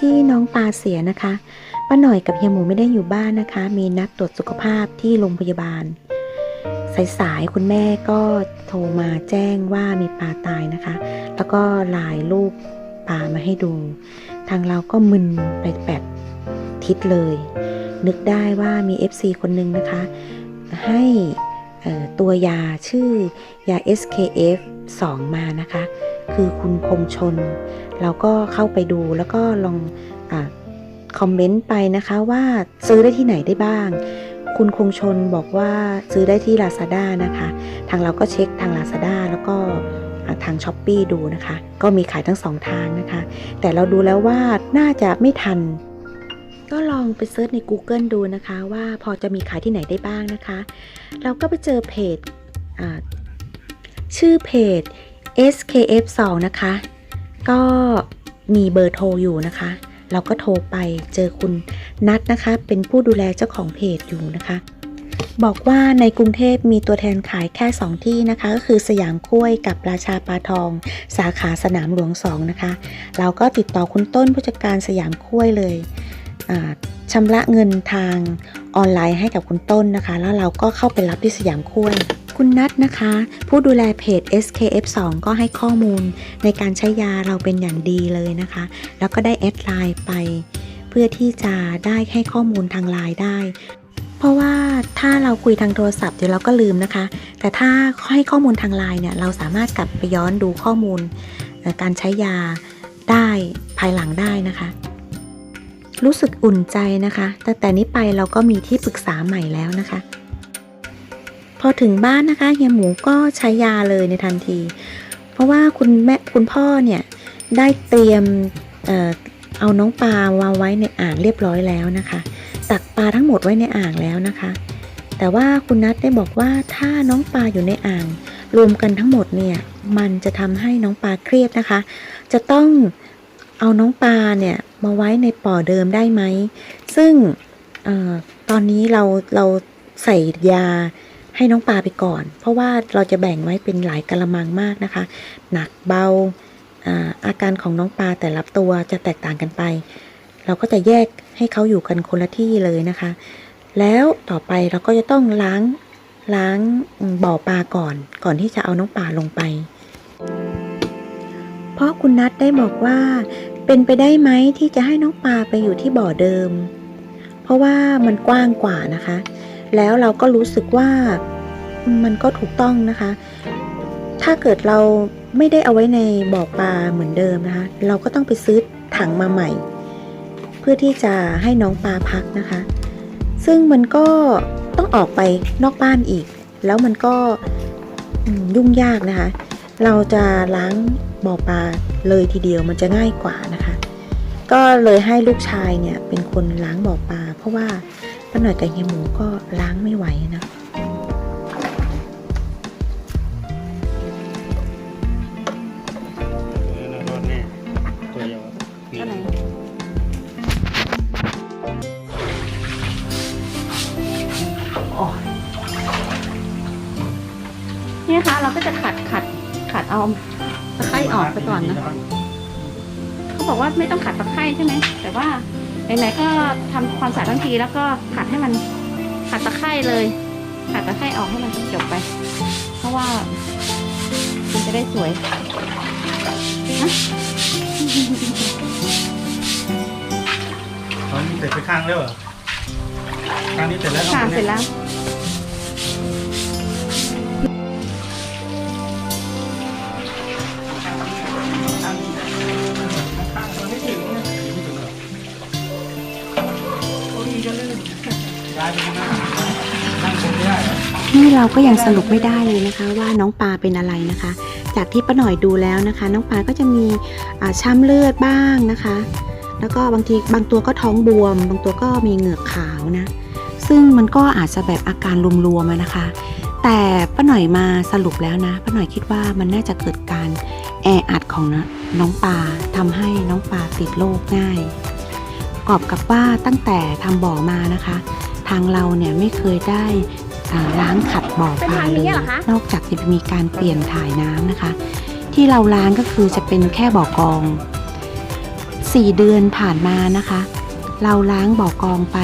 ที่น้องปลาเสียนะคะป้าหน่อยกับเฮียหมูไม่ได้อยู่บ้านนะคะ มีนัดตรวจสุขภาพที่โรงพยาบาล สายๆคุณแม่ก็โทรมาแจ้งว่ามีปลาตายนะคะ แล้วก็ลายรูปปลามาให้ดู ทางเราก็มึนไปแบบทิศเลย นึกได้ว่ามี FC คนหนึงนะคะ ให้ตัวยาชื่อยา SKF 2 มานะคะ คือคุณคงชน เราก็เข้าไปดูแล้วก็ลองอคอมเมนต์ไปนะคะว่าซื้อได้ที่ไหนได้บ้าง คุณคงชนบอกว่าซื้อได้ที่ Lazada นะคะ ทางเราก็เช็คทาง Lazada แล้วก็ทาง s h อ p e e ดูนะคะ ก็มีขายทั้งสองทางนะคะ แต่เราดูแล้วว่าน่าจะไม่ทัน ก็ลองไปเซิร์ชใน Google ดูนะคะว่าพอจะมีขายที่ไหนได้บ้างนะคะ เราก็ไปเจอเพจชื่อเพจ SKF 2 นะคะ ก็มีเบอร์โทรอยู่นะคะ เราก็โทรไปเจอคุณนัทนะคะ เป็นผู้ดูแลเจ้าของเพจอยู่นะคะ บอกว่าในกรุงเทพมีตัวแทนขายแค่ 2 ที่นะคะ ก็คือสยามกล้ยกับราชาปลาทอง สาขาสนามหลวง 2 นะคะ เราก็ติดต่อคุณต้นผู้จัดการสยามกล้ยเลยชำระเงินทางออนไลน์ให้กับคุณต้นนะคะ แล้วเราก็เข้าไปรับที่สยามกล้ย คุณนัทนะคะ ผู้ดูแลเพจ SKF 2 ก็ให้ข้อมูลในการใช้ยาเราเป็นอย่างดีเลยนะคะ แล้วก็ได้แอดไลน์ไป เพื่อที่จะได้ให้ข้อมูลทางไลน์ได้ เพราะว่าถ้าเราคุยทางโทรศัพท์เดี๋ยวเราก็ลืมนะคะ แต่ถ้าให้ข้อมูลทางไลน์เนี่ยเราสามารถกลับไปย้อนดูข้อมูลการใช้ยาได้ภายหลังได้นะคะ รู้สึกอุ่นใจนะคะ แต่แต่นี้ไปเราก็มีที่ปรึกษาใหม่แล้วนะคะ พอถึงบ้านนะคะเฮียหมูก็ใช้ยาเลยในทันที เพราะว่าคุณแม่คุณพ่อเนี่ยได้เตรียมเออเอาน้องปลามาไว้ในอ่างเรียบร้อยแล้วนะคะ ตักปลาทั้งหมดไว้ในอ่างแล้วนะคะ แต่ว่าคุณนัทได้บอกว่าถ้าน้องปลาอยู่ในอ่าง รวมกันทั้งหมดเนี่ยมันจะทำให้น้องปลาเครียดนะคะ จะต้องเอาน้องปลาเนี่ยมาไว้ในป่อเดิมได้ไหม ซึ่งออตอนนี้เราเราใส่ยา ให้น้องปลาไปก่อน เพราะว่าเราจะแบ่งไว้เป็นหลายกะละมังมากนะคะ หนักเบาอาอาการของน้องปลาแต่ละตัวจะแตกต่างกันไป เราก็จะแยกให้เขาอยู่กันคนละที่เลยนะคะ แล้วต่อไปเราก็จะต้องล้างล้างบ่อปลาก่อน ก่อนที่จะเอาน้องปลาลงไป เพราะคุณนัทได้บอกว่า เป็นไปได้ไหมที่จะให้น้องปลาไปอยู่ที่บ่อเดิม เพราะว่ามันกว้างกว่านะคะ แล้วเราก็รู้สึกว่ามันก็ถูกต้องนะคะ ถ้าเกิดเราไม่ได้เอาไว้ในบ่อปลาเหมือนเดิมนะคะ เราก็ต้องไปซื้อถังมาใหม่ เพื่อที่จะให้น้องปลาพักนะคะ ซึ่งมันก็ต้องออกไปนอกบ้านอีก แล้วมันก็ยุ่งยากนะคะ เราจะล้างบ่อปลาเลยทีเดียวมันจะง่ายกว่านะคะ ก็เลยให้ลูกชายเนี่ยเป็นคนล้างบ่อปลาเพราะว่า ป้าหน่อยกับเฮียหมูก็ล้างไม่ไหวนะนอนแน่ตัวเดียวนี่เนี่ยคะเราก็จะขัดขัดขัดเอาตะไคร่ออกไปก่อนนะ เขาบอกว่าไม่ต้องขัดตะไคร่ใช่ไหม แต่ว่า ไหนๆก็ทำความสะอาดทั้งทีแล้วก็ขัดให้มันขัดตะไคร่เลยขัดตะไคร่ออกให้มันจบๆไป เพราะว่ามันจะได้สวยตอนนี้เสร็จไปข้างแล้วเหรอข้างนี้เสร็จแล้วค่ะเสร็จแล้ว นี่เราก็ยังสรุปไม่ได้เลยนะคะ ว่าน้องปลาเป็นอะไรนะคะ จากที่ป้าหน่อยดูแล้วนะคะ น้องปลาก็จะมีช้ำเลือดบ้างนะคะ แล้วก็บางทีบางตัวก็ท้องบวม บางตัวก็มีเหงือกขาวนะ ซึ่งมันก็อาจจะแบบอาการรวมๆนะคะ แต่ป้าหน่อยมาสรุปแล้วนะป้าหน่อยคิดว่ามันน่าจะเกิดการแออัดของนะน้องปลาทำให้น้องปลาติดโรคง่ายประกอบกับว่าตั้งแต่ทำบ่อมานะคะ ทางเราเนี่ยไม่เคยได้อ่าล้างขัดบ่อปลาเป็นทางเลนี้ยเหรอคะนอกจากจะมีการเปลี่ยนถ่ายน้ำนะคะ ที่เราล้างก็คือจะเป็นแค่บ่อกองสี่เดือนผ่านมานะคะ เราล้างบ่อกองไป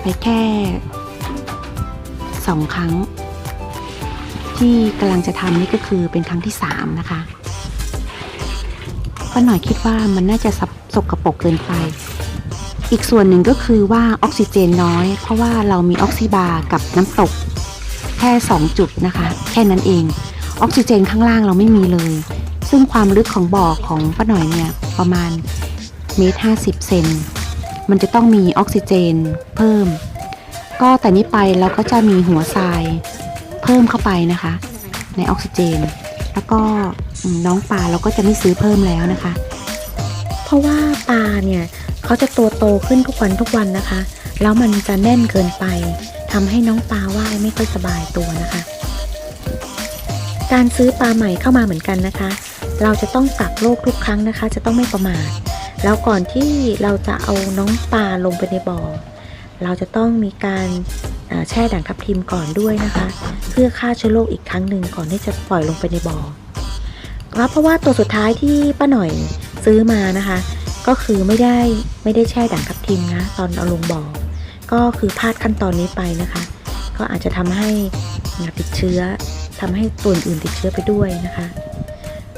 ไปแค่สองครั้ง ที่กำลังจะทำนี่ก็คือเป็นครั้งที่สามนะคะป้าหน่อยคิดว่ามันน่าจะสกสกรปรกเกินไป อีกส่วนหนึ่งก็คือว่าออกซิเจนน้อย เพราะว่าเรามีออกซิบาร์กับน้ำตก แค่ 2 จุดนะคะ แค่นั้นเอง ออกซิเจนข้างล่างเราไม่มีเลย ซึ่งความลึกของบ่อของป้าหน่อยเนี่ยประมาณเมตรห้าสิบเซนมันจะต้องมีออกซิเจนเพิ่ม ก็แต่นี้ไปเราก็จะมีหัวทรายเพิ่มเข้าไปนะคะ ในออกซิเจน แล้วก็น้องปลาเราก็จะไม่ซื้อเพิ่มแล้วนะคะ เพราะว่าปลาเนี่ย เขาจะตัวโตขึ้นทุกวันทุกวันนะคะ แล้วมันจะแน่นเกินไปทำให้น้องปลาว่ายไม่ค่อยสบายตัวนะคะ การซื้อปลาใหม่เข้ามาเหมือนกันนะคะ เราจะต้องกักโรคทุกครั้งนะคะ จะต้องไม่ประมาทแล้วก่อนที่เราจะเอาน้องปลาลงไปในบ่อ เราจะต้องมีการแช่ด่างทับทิมก่อนด้วยนะคะ เพื่อฆ่าเชื้อโรคอีกครั้งหนึ่งก่อนที่จะปล่อยลงไปในบ่อครับเพราะว่าตัวสุดท้ายที่ป้าหน่อยซื้อมานะคะ ก็คือไม่ได้ไม่ได้แช่ด่างทับทิมนะตอนเอาลงบ่อ ก็คือพลาดขั้นตอนนี้ไปนะคะ ก็อาจจะทำให้ติดเชื้อทำให้ตัวอื่นติดเชื้อไปด้วยนะคะ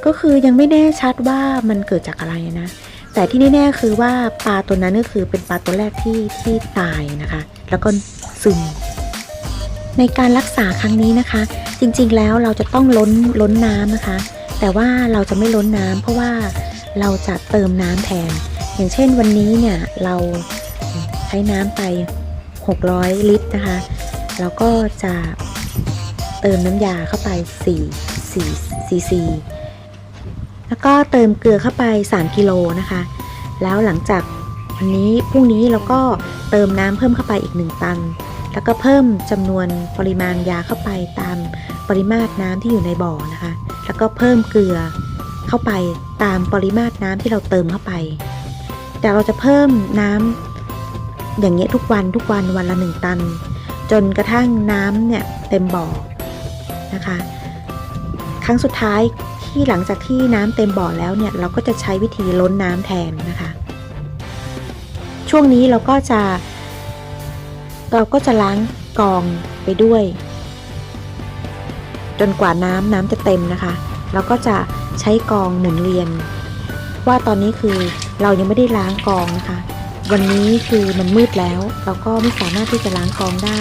ก็คือยังไม่แน่ชัดว่ามันเกิดจากอะไรนะ แต่ที่แน่ๆคือว่าปลาตัวนั้นก็คือเป็นปลาตัวแรกที่ที่ตายนะคะ แล้วก็ซึมในการรักษาครั้งนี้นะคะ จริงๆแล้วเราจะต้องล้นล้นน้ำนะคะ แต่ว่าเราจะไม่ล้นน้ำเพราะว่า เราจะเติมน้ำแทน อย่างเช่นวันนี้เนี่ยเราใช้น้ำไป 600 ลิตรนะคะแล้วก็จะเติมน้ำยาเข้าไป4 4ซีซีแล้วก็เติมเกลือเข้าไป 3 กิโลนะคะ แล้วหลังจากวันนี้พรุ่งนี้เราก็เติมน้ำเพิ่มเข้าไปอีก 1 ตัน แล้วก็เพิ่มจำนวนปริมาณยาเข้าไปตามปริมาตรน้ำที่อยู่ในบ่อนะคะ แล้วก็เพิ่มเกลือเข้าไป ตามปริมาตรน้ำที่เราเติมเข้าไป แต่เราจะเพิ่มน้ำอย่างเงี้ยทุกวันทุกวันวันละ1ตัน จนกระทั่งน้ำเนี่ยเต็มบ่อนะคะ ครั้งสุดท้ายที่หลังจากที่น้ำเต็มบ่อแล้วเนี่ยเราก็จะใช้วิธีล้นน้ำแทนนะคะ ช่วงนี้เราก็จะ เราก็จะล้างกองไปด้วย จนกว่าน้ำน้ำจะเต็มนะคะ เราก็จะ ใช้กองหมุนเวียน ว่าตอนนี้คือเรายังไม่ได้ล้างกองนะคะ วันนี้คือมันมืดแล้ว เราก็ไม่สามารถที่จะล้างกองได้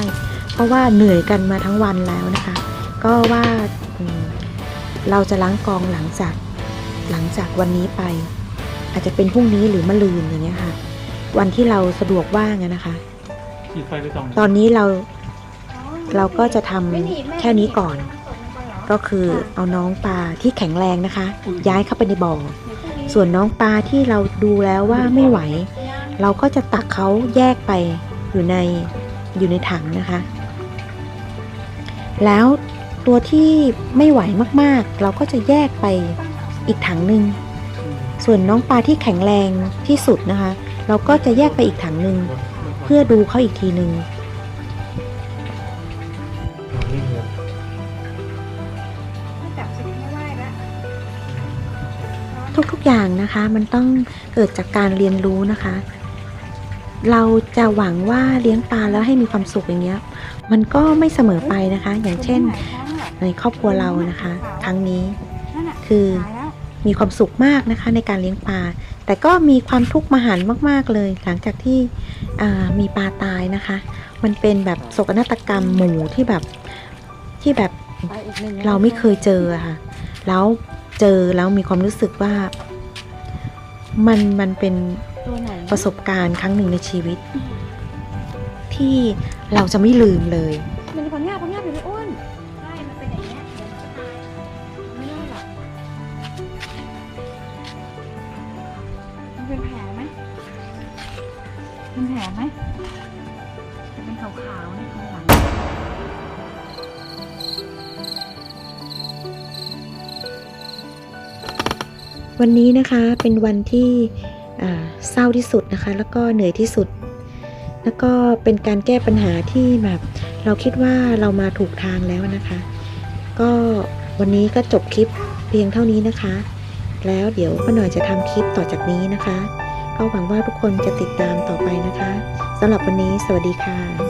เพราะว่าเหนื่อยกันมาทั้งวันแล้วนะคะ ก็ว่าอืมเราจะล้างกองหลังจากหลังจากวันนี้ไป อาจจะเป็นพรุ่งนี้หรือมะรืนอย่างเงี้ยค่ะ วันที่เราสะดวกว่างอะนะคะที่ไฟไปตรงตอนนี้เราเราก็จะทำแค่นี้ก่อน ก็คือเอาน้องปลาที่แข็งแรงนะคะ ย้ายเข้าไปในบ่อ ส่วนน้องปลาที่เราดูแล้วว่าไม่ไหว เราก็จะตักเขาแยกไปอยู่ในอยู่ในถังนะคะ แล้วตัวที่ไม่ไหวมากๆ เราก็จะแยกไปอีกถังหนึ่งส่วนน้องปลาที่แข็งแรงที่สุดนะคะ เราก็จะแยกไปอีกถังหนึ่งเพื่อดูเขาอีกทีหนึ่ง ทุกๆอย่างนะคะ มันต้องเกิดจากการเรียนรู้นะคะ เราจะหวังว่าเลี้ยงปลาแล้วให้มีความสุขอย่างเงี้ย มันก็ไม่เสมอไปนะคะ อย่างเช่น ในครอบครัวเรานะคะ ครั้งนี้ คือมีความสุขมากนะคะ ในการเลี้ยงปลา แต่ก็มีความทุกข์มหันต์มาก ๆเลย หลังจากที่มีปลาตายนะคะ มันเป็นแบบโศกนาฏกรรมหมู่ที่แบบที่แบบเราไม่เคยเจอค่ะ แล้ว เจอแล้วมีความรู้สึกว่า มันมันเป็นตัวไหนประสบการณ์ครั้งหนึ่งในชีวิต ที่เราจะไม่ลืมเลยมันพังงาบพังงาบอยู่ในอ้วนใช่มันเป็นอย่างเงี้ยเดี๋ยวมันจะตายไม่รอดหรอกมันเป็นแผลไหมเป็นแผลไหมจะเป็นขาวๆในข้างหลัง วันนี้นะคะเป็นวันที่เศร้าที่สุดนะคะ แล้วก็เหนื่อยที่สุด แล้วก็เป็นการแก้ปัญหาที่แบบเราคิดว่าเรามาถูกทางแล้วนะคะ ก็วันนี้ก็จบคลิปเพียงเท่านี้นะคะ แล้วเดี๋ยวป้าหน่อยจะทำคลิปต่อจากนี้นะคะ ก็หวังว่าทุกคนจะติดตามต่อไปนะคะสำหรับวันนี้สวัสดีค่ะ